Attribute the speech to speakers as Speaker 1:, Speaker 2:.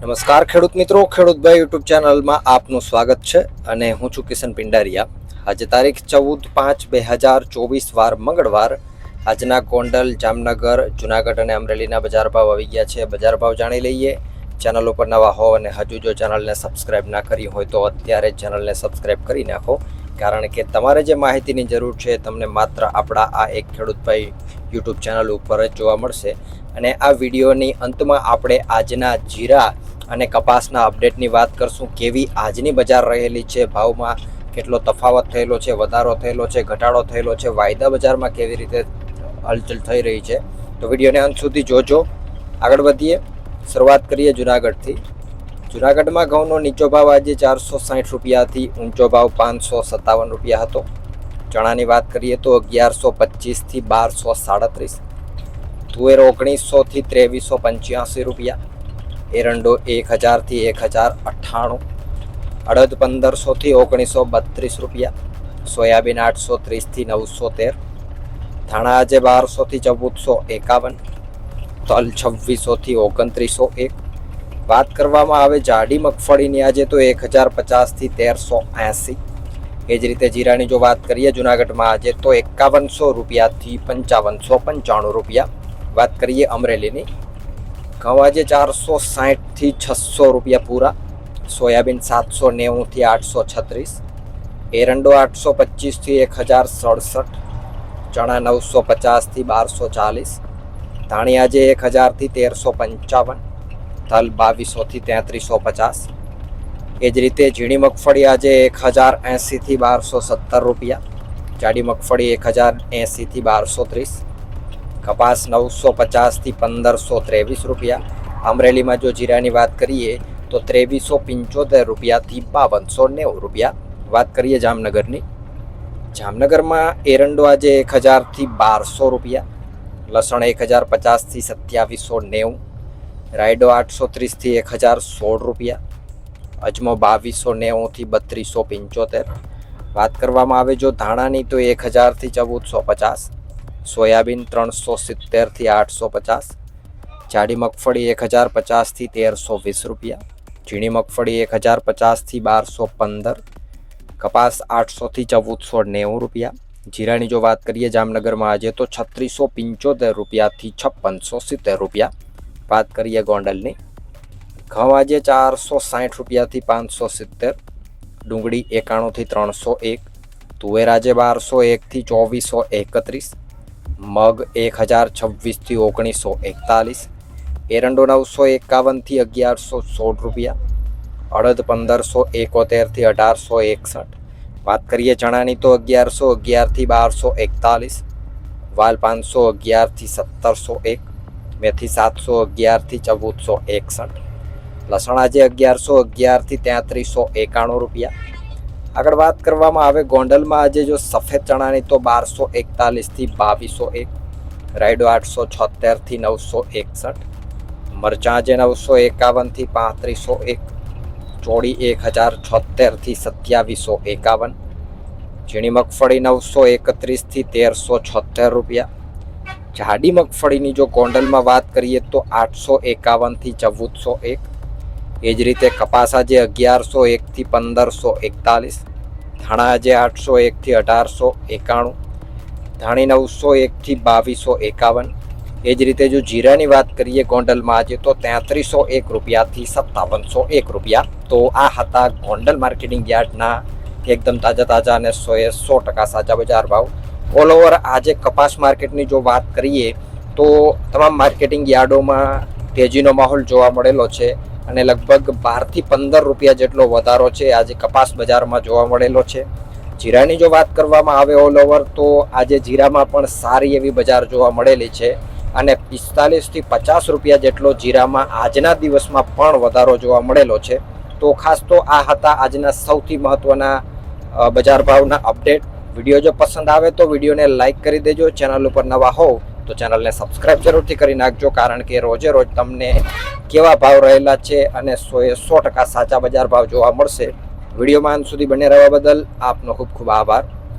Speaker 1: નમસ્કાર ખેડૂત મિત્રો ખેડૂતભાઈ યુટ્યુબ ચેનલમાં આપનું સ્વાગત છે અને હું છું કિશન પિંડારિયા. આજે તારીખ ચૌદ પાંચ બે હજાર ચોવીસ વાર મંગળવાર આજના ગોંડલ, જામનગર, જુનાગઢ અને અમરેલીના બજાર ભાવ આવી ગયા છે. બજાર ભાવ જાણી લઈએ. ચેનલ ઉપર નવા હો અને હજુ જો ચેનલને સબસ્ક્રાઈબ ના કરી હોય તો અત્યારે ચેનલને સબસ્ક્રાઈબ કરી નાખો, કારણ કે તમારે જે માહિતીની જરૂર છે તમને માત્ર આપણા આ એક ખેડૂતભાઈ યુટ્યુબ ચેનલ ઉપર જ જોવા મળશે. અને આ વિડીયોની અંતમાં આપણે આજના જીરા અને કપાસના અપડેટની વાત કરશું, કેવી આજની બજાર રહેલી છે, ભાવમાં કેટલો તફાવત થયેલો છે, વધારો થયેલો છે, ઘટાડો થયેલો છે, વાયદા બજારમાં કેવી રીતે હલચલ થઈ રહી છે. તો વિડીયોને અંત સુધી જોજો. આગળ વધીએ. શરૂઆત કરીએ જુનાગઢથી. જુનાગઢમાં ઘઉંનો નીચો ભાવ આજે ચારસો સાઠ રૂપિયાથી ઊંચો ભાવ પાંચસો સત્તાવન રૂપિયા હતો. ચણાની વાત કરીએ તો અગિયારસો પચીસથી બારસો સાડત્રીસ. તુવેર ઓગણીસોથી ત્રેવીસો પંચ્યાસી રૂપિયા. એરંડો એક હજારથી એક હજાર અઠ્ઠાણું. અડદ પંદરસોથી ઓગણીસો બત્રીસ રૂપિયા. સોયાબીન આઠસો ત્રીસથી નવસો તેર. ધાણા આજે બારસોથી ચૌદસો એકાવન. તલ છવ્વીસોથી ઓગણત્રીસો એક. વાત કરવામાં આવે જાડી મગફળીની, આજે તો એક હજાર પચાસથી તેરસો એંસી. એ જ રીતે જીરાની જો વાત કરીએ, જુનાગઢમાં આજે તો એકાવનસો રૂપિયાથી પંચાવનસો પંચાણું રૂપિયા. વાત કરીએ અમરેલીની ઘઉં આજે ચારસો સાહીઠથી છસો રૂપિયા પૂરા. સોયાબીન સાતસો નેવુંથી આઠસો છત્રીસ. એરંડો આઠસો પચીસથી એક હજાર સડસઠ. ચણા નવસો પચાસથી બારસો ચાલીસ. ધાણી આજે એક હજારથી તેરસો પંચાવન. તલ બાવીસોથી તેત્રીસો પચાસ. એ જ રીતે ઝીણી મગફળી આજે એક હજાર એંસીથી બારસો સત્તર રૂપિયા. જાડી મગફળી એક હજાર એંસીથી બારસો ત્રીસ. કપાસ નવસો પચાસથી પંદરસો ત્રેવીસ રૂપિયા. અમરેલીમાં જો જીરાની વાત કરીએ, તો ત્રેવીસો પંચોતેર રૂપિયાથી બાવનસો નેવું રૂપિયા. વાત કરીએ જામનગરની, જામનગરમાં એરંડો આજે એક હજારથી બારસો રૂપિયા, લસણ એક હજાર પચાસથી સત્યાવીસો નેવું, રાયડો આઠસો ત્રીસથી એક હજાર સોળ રૂપિયા, અજમો બાવીસો નેવુંથી બત્રીસો પંચોતેર. વાત કરવામાં આવે જો ધાણાની, તો એક હજારથી ચૌદસો પચાસ સોયાબીન ત્રણસો સિત્તેરથી આઠસો પચાસ, જાડી મગફળી એક હજાર પચાસથી તેરસો વીસ રૂપિયા, ઝીણી મગફળી એક હજાર પચાસથી બારસો પંદર, કપાસ આઠસોથી ચૌદસો નેવું રૂપિયા, જીરાની જો વાત કરીએ જામનગરમાં આજે તો છત્રીસો પંચોતેર રૂપિયાથી છપ્પનસો સિત્તેર રૂપિયા, વાત કરીએ ગોંડલની, ઘઉં આજે ચારસો સાઠ રૂપિયાથી પાંચસો સિત્તેર, ડુંગળી એકાણુંથી ત્રણસો એક, તુવેર આજે બારસો એકથી ચોવીસો એકત્રીસ મગ એક હજાર છવ્વીસથી ઓગણીસો એકતાલીસ એરંડો નવસો એકાવનથી અગિયારસો સોળ રૂપિયા, અડદ પંદરસો એકોતેરથી અઢારસો એકસઠ. વાત કરીએ ચણાની તો અગિયારસો અગિયારથી બારસો એકતાલીસ, વાલ પાંચસો અગિયારથી સત્તરસો એક, મેથી સાતસો અગિયારથી ચૌદસો એકસઠ. લસણ આજે અગિયારસો અગિયારથી તેત્રીસો એકાણું રૂપિયા આગળ વાત કરવામાં આવે, ગોંડલમાં આજે જો સફેદ ચણાની તો બારસો એકતાલીસથી બાવીસો એક, રાયડો આઠસો છોતેરથી નવસો એકસઠ, મરચાં આજે નવસો એકાવનથી પાંત્રીસો એક, ચોળી એક હજાર છોતેરથી સત્યાવીસો એકાવન, ઝીણી મગફળી નવસો એકત્રીસથી તેરસો છોતેર રૂપિયા. જાડી મગફળીની જો ગોંડલમાં વાત કરીએ તો આઠસો એકાવનથી ચૌદસો એક એ જ રીતે કપાસ આજે અગિયારસો એકથી પંદરસો એકતાલીસ, ધાણા આજે આઠસો એકથી અઢારસો એકાણું, ધાણી નવસો એકથી બાવીસો એકાવન. એ જ રીતે જો જીરાની વાત કરીએ ગોંડલમાં આજે તો તેત્રીસો એક રૂપિયાથી સત્તાવનસો એક રૂપિયા. તો આ હતા ગોંડલ માર્કેટિંગ યાર્ડના એકદમ તાજા તાજા અને સોએ સો ટકા સાચા બજાર ભાવ. ઓલ ઓવર આજે કપાસ માર્કેટની જો વાત કરીએ તો તમામ માર્કેટિંગ યાર્ડોમાં તેજીનો માહોલ જોવા મળેલો છે. અને લગભગ બારથી પંદર રૂપિયા જેટલો વધારો છે આજે કપાસ બજારમાં જોવા મળેલો છે. જીરાની જો વાત કરવામાં આવે ઓલ ઓવર તો આજે જીરામાં પણ સારી એવી બજાર જોવા મળેલી છે અને પિસ્તાલીસથી પચાસ રૂપિયા જેટલો જીરામાં આજના દિવસમાં પણ વધારો જોવા મળેલો છે. તો ખાસ તો આ હતા આજના સૌથી મહત્વના બજાર ભાવના અપડેટ. વીડિયો જો પસંદ આવે તો વિડીયોને લાઇક કરી દેજો. ચેનલ ઉપર નવા હોવ તો ચેનલને સબસ્ક્રાઇબ જરૂરથી કરી નાખજો કારણ કે રોજે રોજ તમને કેવા ભાવ રહેલા છે અને સોએ સો ટકા સાચા બજાર ભાવ જોવા મળશે. વિડીયોમાં અંત સુધી બને રહેવા બદલ આપનો ખૂબ ખૂબ આભાર.